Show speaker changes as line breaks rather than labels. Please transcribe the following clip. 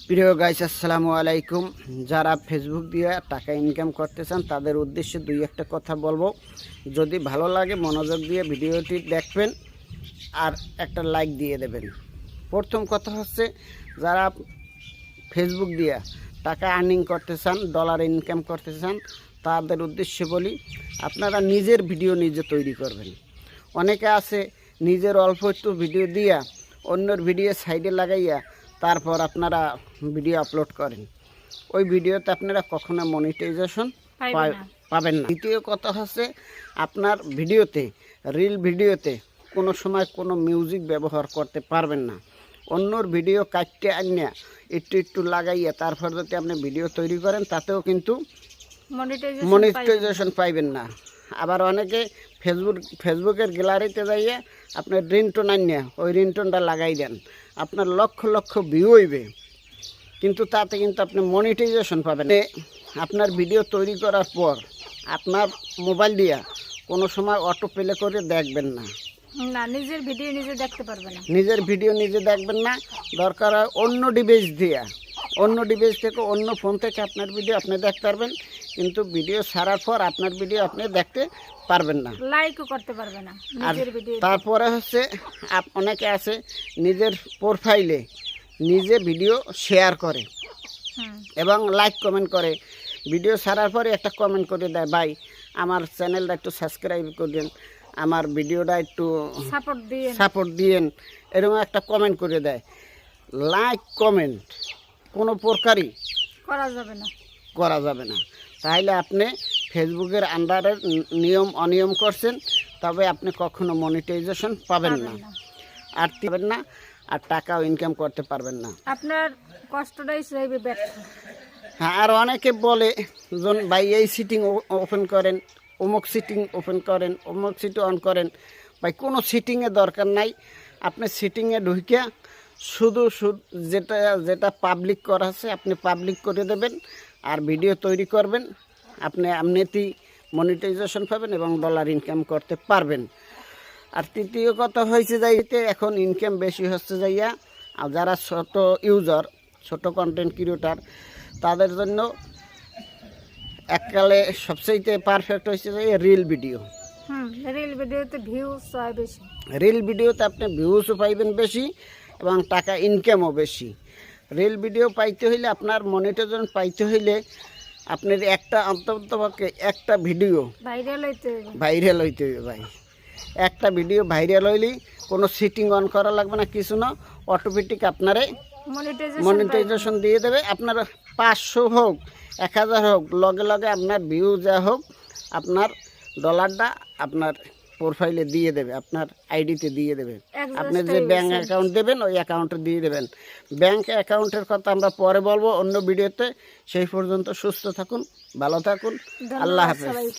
প্রিয় গাইস আসসালামু আলাইকুম। যারা ফেসবুক দিয়ে টাকা ইনকাম করতে চান, তাদের উদ্দেশ্যে দুই একটা কথা বলব। যদি ভালো লাগে, মনোযোগ দিয়ে ভিডিওটি দেখবেন আর একটা লাইক দিয়ে দেবেন। প্রথম কথা হচ্ছে, যারা ফেসবুক দিয়ে টাকা আর্নিং করতে চান ডলার ইনকাম করতে চান, তাদের উদ্দেশ্যে বলি, আপনারা নিজের ভিডিও নিজে তৈরি করবেন। অনেকে আছে, নিজের অল্প একটু ভিডিও দিয়া, অন্যর ভিডিও সাইডে লাগাইয়া তারপর আপনারা ভিডিও আপলোড করেন। ওই ভিডিওতে আপনারা কখনো মনিটাইজেশন পাবেন না। দ্বিতীয় কথা হচ্ছে আপনার ভিডিওতে রিল ভিডিওতে কোনো সময় কোনো মিউজিক ব্যবহার করতে পারবেন না। অন্যর ভিডিও কাটতে আনিয়া একটু একটু লাগাইয়া তারপর যদি আপনি ভিডিও তৈরি করেন তাতেও কিন্তু
মনিটাইজেশন
মনিটাইজেশন পাইবেন না। আবার অনেকে ফেসবুক ফেসবুকের গ্যালারিতে যাইয়ে আপনার রিংটোন আনিয়া ওই রিংটোনটা লাগাই দেন। আপনার লক্ষ লক্ষ ভিউ হইবে। কিন্তু তাতে কিন্তু আপনি মনিটাইজেশন পাবেন। আপনার ভিডিও তৈরি করার পর আপনার মোবাইল দিয়া কোনো সময় অটো প্লে করে দেখবেন না।
না নিজের ভিডিও নিজে দেখতে পারবেন না।
নিজের ভিডিও নিজে দেখবেন না। দরকার হয় অন্য ডিভাইস দিয়া। অন্য ডিভাইস থেকে অন্য ফোন থেকে আপনার ভিডিও আপনি দেখতে পারবেন কিন্তু ভিডিও ছাড়ার পর আপনার ভিডিও আপনি দেখতে পারবেন না।
লাইকও করতে পারবেন না
আর তারপরে হচ্ছে অনেকে আছে নিজের প্রোফাইলে নিজে ভিডিও শেয়ার করে এবং লাইক কমেন্ট করে। ভিডিও ছাড়ার পরে একটা কমেন্ট করে দেয় ভাই আমার চ্যানেলটা একটু সাবস্ক্রাইব করবেন আমার ভিডিওটা একটু
সাপোর্ট দিয়ে
সাপোর্ট দিয়েন এরকম একটা কমেন্ট করে দেয়। লাইক কমেন্ট কোনো প্রকারই
করা যাবে না।
করা যাবে না। তাহলে আপনি ফেসবুকের আন্ডারের নিয়ম অনিয়ম করছেন তবে আপনি কখনো মনিটাইজেশন পাবেন না। আর পাবেন না আর টাকাও ইনকাম করতে পারবেন না।
আপনার কষ্টটাই চাইবে ব্যর্থ।
হ্যাঁ আর অনেকে বলে জন ভাই এই সিটিং ওপেন করেন অমুক সিটিং ওপেন করেন অমুক সিটি অন করেন। ভাই কোনো সিটিংয়ে দরকার নাই। আপনি সিটিংয়ে ঢুকে শুধু যেটা যেটা পাবলিক করা আছে আপনি পাবলিক করে দেবেন আর ভিডিও তৈরি করবেন। আপনি এমনিতেই মনিটাইজেশন পাবেন এবং ডলার ইনকাম করতে পারবেন। আর তৃতীয় কথা হয়েছে যাইতে এখন ইনকাম বেশি হচ্ছে যাইয়া আর যারা ছোট ইউজার ছোট কন্টেন্ট ক্রিয়েটার তাদের জন্য এককালে সবচেয়ে পারফেক্ট হয়েছে যে রিল ভিডিও
রিল ভিডিওতে ভিউ হয় বেশি।
রিল ভিডিওতে আপনি ভিউজও পাইবেন বেশি এবং টাকা ইনকামও বেশি। রিল ভিডিও পাইতে হইলে আপনার মনিটাইজেশন পাইতে হইলে আপনার একটা অন্ততপক্ষে একটা ভিডিও
ভাইরাল হইতে
ভাইরাল হইতে হবে ভাই। একটা ভিডিও ভাইরাল হইলেই কোনো সিটিং অন করা লাগবে না কিছু না অটোমেটিক আপনারে
মনিটাইজেশন
দিয়ে দেবে। আপনার পাঁচশো হোক এক হাজার হোক লগে লগে আপনার ভিউ যা হোক আপনার ডলারটা আপনার প্রোফাইলে দিয়ে দেবে আপনার আইডিতে দিয়ে দেবে। আপনি যে ব্যাঙ্ক অ্যাকাউন্ট দেবেন ওই অ্যাকাউন্টে দিয়ে দেবেন। ব্যাঙ্ক অ্যাকাউন্টের কথা আমরা পরে বলব অন্য ভিডিওতে সেই পর্যন্ত সুস্থ থাকুন ভালো থাকুন। আল্লাহ হাফেজ।